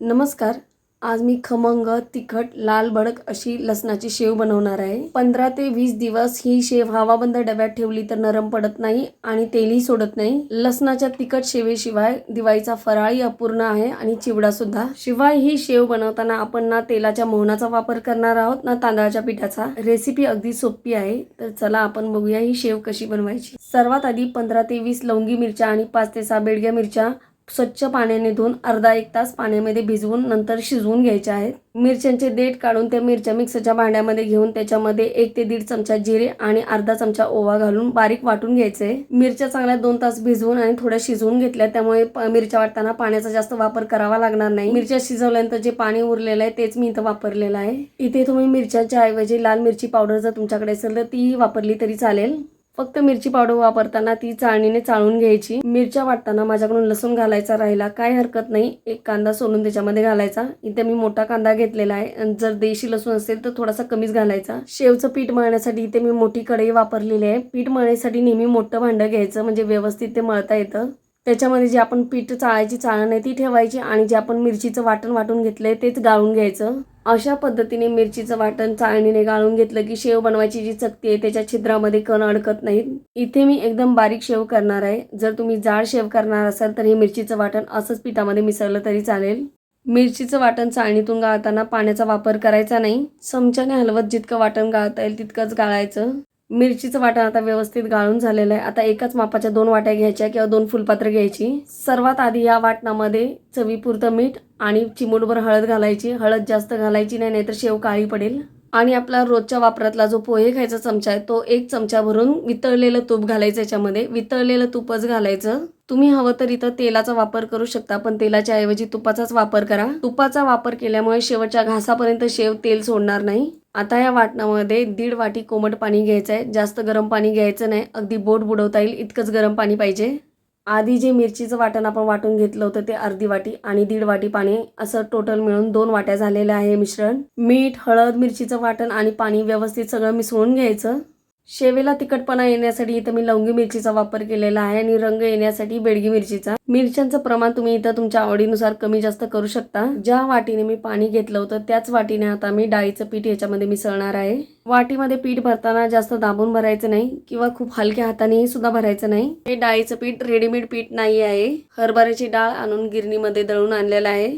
नमस्कार. आज मी खमंग तिखट लाल भडक अशी लसणाची शेव बनवणार आहे. पंधरा ते वीस दिवस ही शेव हवाबंद डब्यात ठेवली तर नरम पडत नाही आणि तेलही सोडत नाही. लसणाच्या तिखट शेवेशिवाय दिवाळीचा फराळी अपूर्ण आहे आणि चिवडा सुद्धा. शिवाय ही शेव बनवताना आपण ना तेलाच्या मोहनाचा वापर करणार आहोत ना तांदळाच्या पिठाचा. रेसिपी अगदी सोपी आहे तर चला आपण बघूया ही शेव कशी बनवायची. सर्वात आधी पंधरा ते वीस लवंगी मिरच्या आणि पाच ते सहा बेडग्या मिरच्या स्वच्छ पाण्याने धुवून अर्धा एक तास पाण्यामध्ये भिजवून नंतर शिजवून घ्यायचे आहेत. मिरच्यांचे देठ काढून त्या मिरच्या मिक्सरच्या भांड्यामध्ये घेऊन त्याच्यामध्ये एक ते दीड चमचा जिरे आणि अर्धा चमचा ओवा घालून बारीक वाटून घ्यायचे. मिरच्या चांगल्या दोन तास भिजवून आणि थोड्या शिजवून घेतल्या त्यामुळे प- मिरच्या वाटताना पाण्याचा जास्त वापर करावा लागणार नाही. मिरच्या शिजवल्यानंतर जे पाणी उरलेलं आहे तेच मी इथं वापरलेलं आहे. इथे तुम्ही मिरच्याच्या ऐवजी लाल मिरची पावडर जर तुमच्याकडे असेल तर तीही वापरली तरी चालेल. फक्त मिरची पावडर वापरताना ती चाळणीने चाळून घ्यायची. मिरच्या वाटताना माझ्याकडून लसूण घालायचा राहिला. काय हरकत नाही. एक कांदा सोलून त्याच्यामध्ये घालायचा. इथे मी मोठा कांदा घेतलेला आहे. आणि जर देशी लसूण असेल तर थोडासा कमीच घालायचा. शेवचं पीठ मळण्यासाठी इथे मी मोठी कढई वापरलेली आहे. पीठ मळण्यासाठी नेहमी मोठं भांडं घ्यायचं. म्हणजे व्यवस्थित ते मळता येतं. त्याच्यामध्ये जे आपण पीठ चाळायची चाळण आहे ती ठेवायची. आणि जे आपण मिरचीचं वाटण वाटून घेतलंय तेच गाळून घ्यायचं. अशा पद्धतीने मिरचीचं वाटण चाळणीने गाळून घेतलं की शेव बनवायची जी चकती आहे त्याच्या छिद्रामध्ये कण अडकत नाहीत. इथे मी एकदम बारीक शेव करणार आहे. जर तुम्ही जाड शेव करणार असाल तर हे मिरचीचं वाटण असंच पिठामध्ये मिसळलं तरी चालेल. मिरचीचं वाटण चाळणीतून गाळताना पाण्याचा वापर करायचा नाही. चमच्याने हलवत जितकं वाटण गाळता येईल तितकंच गाळायचं. मिरचीचं वाटण आता व्यवस्थित गाळून झालेलं आहे. आता एकाच मापाच्या दोन वाट्या घ्यायच्या किंवा दोन फुलपात्र घ्यायची. सर्वात आधी या वाटणामध्ये चवीपुरतं मीठ आणि चिमूटभर हळद घालायची. हळद जास्त घालायची नाही नाहीतर शेव काळी पडेल. आणि आपला रोजच्या वापरातला जो पोहे खायचा चमचा आहे तो एक चमचा भरून वितळलेलं तूप घालायचं याच्यामध्ये. वितळलेलं तूपच घालायचं. तुम्ही हवं तर इथं तेलाचा वापर करू शकता पण तेलाच्या ऐवजी तुपाचाच वापर करा. तुपाचा वापर केल्यामुळे शेवटच्या घासापर्यंत शेव तेल सोडणार नाही. आता या वाटणामध्ये दीड वाटी कोमट पाणी घ्यायचं आहे जास्त गरम पाणी घ्यायचं नाही. अगदी बोट बुडवता येईल इतकंच गरम पाणी पाहिजे. आधी जे मिरचीचं वाटण आपण वाटून घेतलं होतं ते अर्धी वाटी आणि दीड वाटी पाणी असं टोटल मिळून दोन वाट्या झालेलं आहे मिश्रण. मीठ हळद मिरचीचं वाटण आणि पाणी व्यवस्थित सगळं मिसळून घ्यायचं. शेवेला तिखटपणा येण्यासाठी इथं मी लवंगी मिरचीचा वापर केलेला आहे आणि रंग येण्यासाठी बेडगी मिरचीचा. मिरच्यांचं प्रमाण तुम्ही इथं तुमच्या आवडीनुसार कमी जास्त करू शकता. ज्या वाटीने मी पाणी घेतलं होतं त्याच वाटीने आता मी डाळीचं पीठ याच्यामध्ये मिसळणार आहे. वाटीमध्ये पीठ भरताना जास्त दाबून भरायचं नाही किंवा खूप हलक्या हातानेही सुद्धा भरायचं नाही. हे डाळीचं पीठ रेडीमेड पीठ नाही आहे. हरभऱ्याची डाळ आणून गिरणीमध्ये दळून आणलेलं आहे.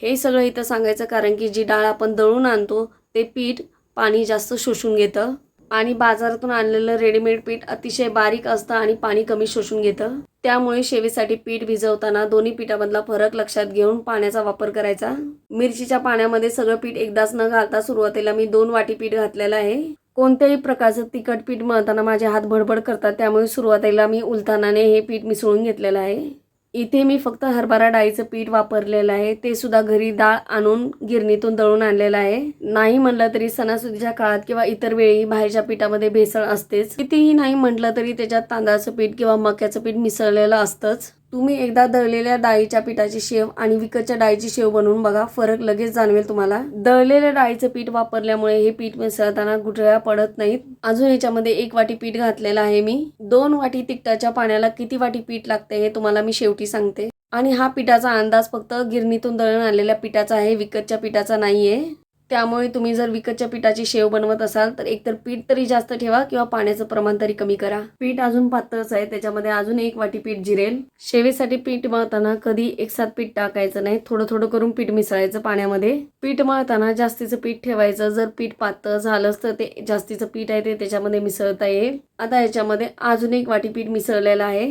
हे सगळं इथं सांगायचं कारण की जी डाळ आपण दळून आणतो ते पीठ पाणी जास्त शोषून घेतं. आणि बाजारातून आणलेलं रेडीमेड पीठ अतिशय बारीक असतं आणि पाणी कमी शोषून घेतं. त्यामुळे शेवीसाठी पीठ भिजवताना दोन्ही पिठामधला फरक लक्षात घेऊन पाण्याचा वापर करायचा. मिरचीच्या पाण्यामध्ये सगळं पीठ एकदाच न घालता सुरुवातीला मी दोन वाटी पीठ घातलेलं आहे. कोणत्याही प्रकारचं तिखट पीठ मळताना माझे हात भडभड करतात त्यामुळे सुरुवातीला मी उलतानाने हे पीठ मिसळून घेतलेलं आहे. इथे मी फक्त हरभरा डाळीचं पीठ वापरलेलं आहे. ते सुद्धा घरी डाळ आणून गिरणीतून दळून आणलेलं आहे. नाही म्हणलं तरी सणासुदीच्या काळात किंवा इतर वेळी बाहेरच्या पिठामध्ये भेसळ असतेच. कितीही नाही म्हटलं तरी त्याच्यात तांदळाचं पीठ किंवा मक्याचं पीठ मिसळलेलं असतंच. तुम्ही एकदा दळलेल्या डाळीच्या पिठाची शेव आणि विकतच्या डाळीची शेव बनवून बघा फरक लगेच जाणवेल तुम्हाला. दळलेल्या डाळीचं पीठ वापरल्यामुळे हे पीठ मिसळताना गुठळ्या पडत नाहीत. अजून याच्यामध्ये एक वाटी पीठ घातलेलं आहे मी. दोन वाटी तिखटाच्या पाण्याला किती वाटी पीठ लागते हे तुम्हाला मी शेवटी सांगते. आणि हा पिठाचा अंदाज फक्त गिरणीतून दळण आलेल्या पिठाचा आहे विकतच्या पिठाचा नाहीये. त्यामुळे तुम्ही जर विकतच्या पिठाची शेव बनवत असाल तर एकतर पीठ तरी जास्त ठेवा किंवा पाण्याचं प्रमाण तरी कमी करा. पीठ अजून पातळच आहे त्याच्यामध्ये अजून एक वाटी पीठ जिरेल. शेवेसाठी पीठ मळताना कधी एक साथ पीठ टाकायचं नाही थोडं थोडं करून पीठ मिसळायचं पाण्यामध्ये. पीठ मळताना जास्तीचं पीठ ठेवायचं जर पीठ पातळ झालंच तर ते जास्तीचं पीठ आहे ते त्याच्यामध्ये मिसळता येईल. आता याच्यामध्ये अजून एक वाटी पीठ मिसळलेलं आहे.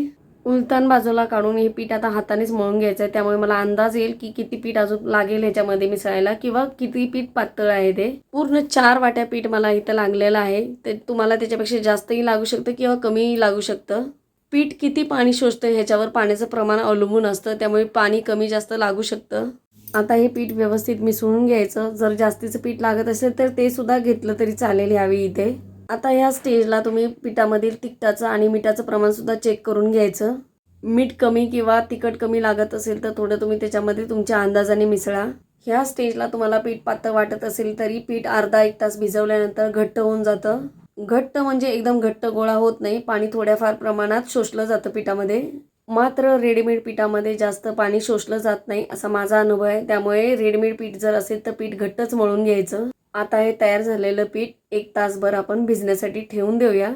उलतान बाजूला काढून हे पीठ आता हातानेच मळून घ्यायचं आहे त्यामुळे मला अंदाज येईल की किती पीठ अजून लागेल ह्याच्यामध्ये मिसळायला किंवा किती पीठ पातळ आहे ते. पूर्ण चार वाट्या पीठ मला इथं लागलेलं आहे. ते तुम्हाला त्याच्यापेक्षा जास्तही लागू शकतं किंवा कमीही लागू शकतं. पीठ किती पाणी शोषतं ह्याच्यावर पाण्याचं प्रमाण अवलंबून असतं त्यामुळे पाणी कमी जास्त लागू शकतं. आता हे पीठ व्यवस्थित मिसळून घ्यायचं. जर जास्तीचं पीठ लागत असेल तर ते सुद्धा घेतलं तरी चालेल यावेळी इथे. आता ह्या स्टेजला तुम्ही पिठामधील तिखटाचं आणि मिठाचं प्रमाणसुद्धा चेक करून घ्यायचं. मीठ कमी किंवा तिखट कमी लागत असेल तर थोडं तुम्ही त्याच्यामध्ये तुमच्या अंदाजाने मिसळा. ह्या स्टेजला तुम्हाला पीठ पातळ वाटत असेल तरी पीठ अर्धा एक तास भिजवल्यानंतर घट्ट होऊन जातं. घट्ट म्हणजे एकदम घट्ट गोळा होत नाही पाणी थोड्याफार प्रमाणात शोषलं जातं पिठामध्ये. मात्र रेडीमेड पिठामध्ये जास्त पाणी शोषलं जात नाही असा माझा अनुभव आहे. त्यामुळे रेडीमेड पीठ जर असेल तर पीठ घट्टच मळून घ्यायचं. आता हे तयार झालेलं पीठ एक तासभर आपण भिजण्यासाठी ठेवून देऊया.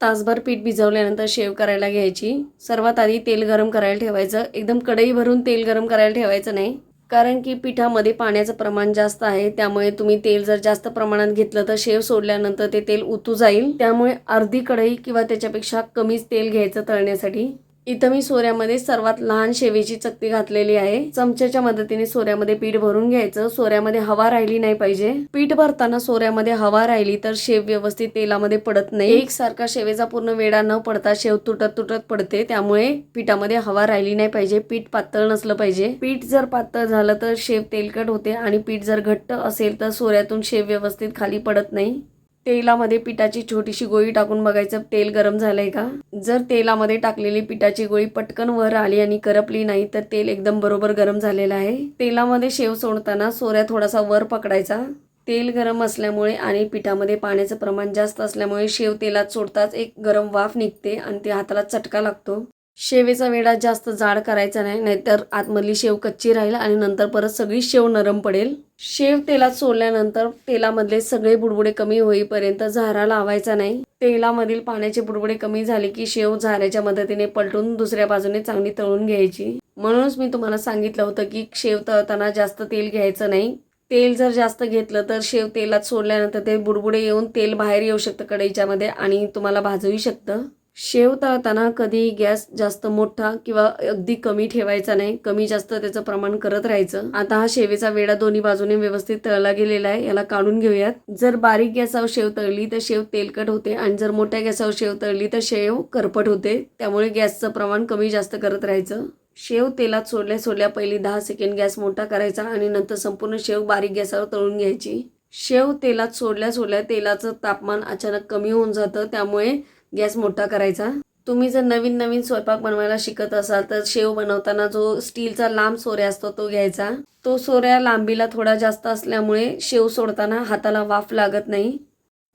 तासभर पीठ भिजवल्यानंतर शेव करायला घ्यायची. सर्वात आधी तेल गरम करायला ठेवायचं. एकदम कढई भरून तेल गरम करायला ठेवायचं नाही. कारण की पिठामध्ये पाण्याचं प्रमाण जास्त आहे. त्यामुळे तुम्ही तेल जर जास्त प्रमाणात घेतलं तर शेव सोडल्यानंतर ते तेल उतू जाईल. त्यामुळे अर्धी कढई किंवा त्याच्यापेक्षा कमीच तेल घ्यायचं तळण्यासाठी. इथं मी सोऱ्यामध्ये सर्वात लहान शेवेची चक्ती घातलेली आहे. चमच्याच्या मदतीने सोऱ्यामध्ये पीठ भरून घ्यायचं. सोऱ्यामध्ये हवा राहिली नाही पाहिजे. पीठ भरताना सोऱ्यामध्ये हवा राहिली तर शेव व्यवस्थित तेलामध्ये पडत नाही. एकसारखा शेवेचा पूर्ण वेडा न पडता शेव तुटत तुटत पडते. त्यामुळे पिठामध्ये हवा राहिली नाही पाहिजे. पीठ पातळ नसलं पाहिजे. पीठ जर पातळ झालं तर शेव तेलकट होते आणि पीठ जर घट्ट असेल तर सोऱ्यातून शेव व्यवस्थित खाली पडत नाही. तेलामध्ये पिठाची छोटीशी गोळी टाकून बघायचं. तेल गरम झालंय का? जर तेलामध्ये टाकलेली पिठाची गोळी पटकन वर आली आणि करपली नाही तर तेल एकदम बरोबर गरम झालेलं आहे. तेलामध्ये शेव सोडताना सोऱ्या थोडासा वर पकडायचा. तेल गरम असल्यामुळे आणि पिठामध्ये पाण्याचं प्रमाण जास्त असल्यामुळे शेव तेलात सोडताच एक गरम वाफ निघते आणि ते हाताला चटका लागतो. शेवेचा वेडा जास्त जाड करायचा नाही नाहीतर आतमधली शेव कच्ची राहील आणि नंतर परत सगळी शेव नरम पडेल. शेव तेलात सोडल्यानंतर तेलामधले सगळे बुडबुडे कमी होईपर्यंत झारा लावायचा नाही. तेलामधील पाण्याचे बुडबुडे कमी झाले की शेव झाऱ्याच्या मदतीने पलटून दुसऱ्या बाजूने चांगली तळून घ्यायची. म्हणूनच मी तुम्हाला सांगितलं होतं की शेव तळताना जास्त तेल घ्यायचं नाही. तेल जर जास्त घेतलं तर शेव तेलात सोडल्यानंतर ते बुडबुडे येऊन तेल बाहेर येऊ शकतं कढईच्यामध्ये आणि तुम्हाला भाजूही शकतं. शेव तळताना कधी गॅस जास्त मोठा किंवा अगदी कमी ठेवायचा नाही कमी जास्त त्याचं प्रमाण करत राहायचं. आता हा शेवेचा वेडा दोन्ही बाजूने व्यवस्थित तळला गेलेला आहे याला काढून घेऊयात. जर बारीक गॅसावर शेव तळली तर शेव तेलकट होते आणि जर मोठ्या गॅसावर शेव तळली तर शेव करपट होते त्यामुळे गॅसचं प्रमाण कमी जास्त करत राहायचं. शेव तेलात सोडल्या सोडल्या पहिली दहा सेकंड गॅस मोठा करायचा आणि नंतर संपूर्ण शेव बारीक गॅसावर तळून घ्यायची. शेव तेलात सोडल्या सोडल्या तेलाचं तापमान अचानक कमी होऊन जातं त्यामुळे गॅस मोठा करायचा. तुम्ही जर नवीन नवीन स्वयंपाक बनवायला शिकत असाल तर शेव बनवताना जो स्टीलचा लांब सोऱ्या असतो तो घ्यायचा. तो सोऱ्या लांबीला थोडा जास्त असल्यामुळे शेव सोडताना हाताला वाफ लागत नाही.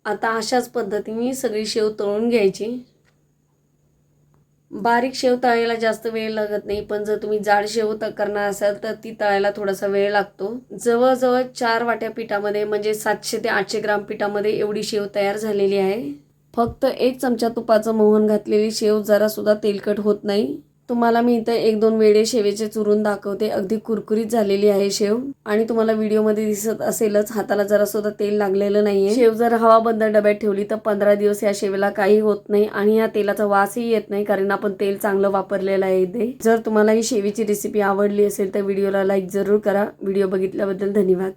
आता अशाच पद्धतीने सगळी शेव तळून घ्यायची. बारीक शेव तळायला जास्त वेळ लागत नाही पण जर तुम्ही जाड शेव त करणार असाल तर ती तळायला थोडासा वेळ लागतो. जवळजवळ चार वाट्या पिठामध्ये म्हणजे सातशे ते आठशे ग्राम पिठामध्ये एवढी शेव तयार झालेली आहे. फक्त एक चमचा तुपाचं मोहन घातलेली शेव जरासुद्धा तेलकट होत नाही. तुम्हाला मी इथं एक दोन वेळे शेवेचे चुरून दाखवते. अगदी कुरकुरीत झालेली आहे शेव. आणि तुम्हाला व्हिडिओमध्ये दिसत असेलच हाताला जरा सुद्धा तेल लागलेलं नाहीये. शेव जर हवा बंद डब्यात ठेवली तर पंधरा दिवस या शेवेला काही होत नाही आणि या तेलाचा वासही येत नाही कारण आपण तेल चांगलं वापरलेलं आहे इथे. जर तुम्हाला ही शेवीची रेसिपी आवडली असेल तर व्हिडिओला लाईक जरूर करा. व्हिडिओ बघितल्याबद्दल धन्यवाद.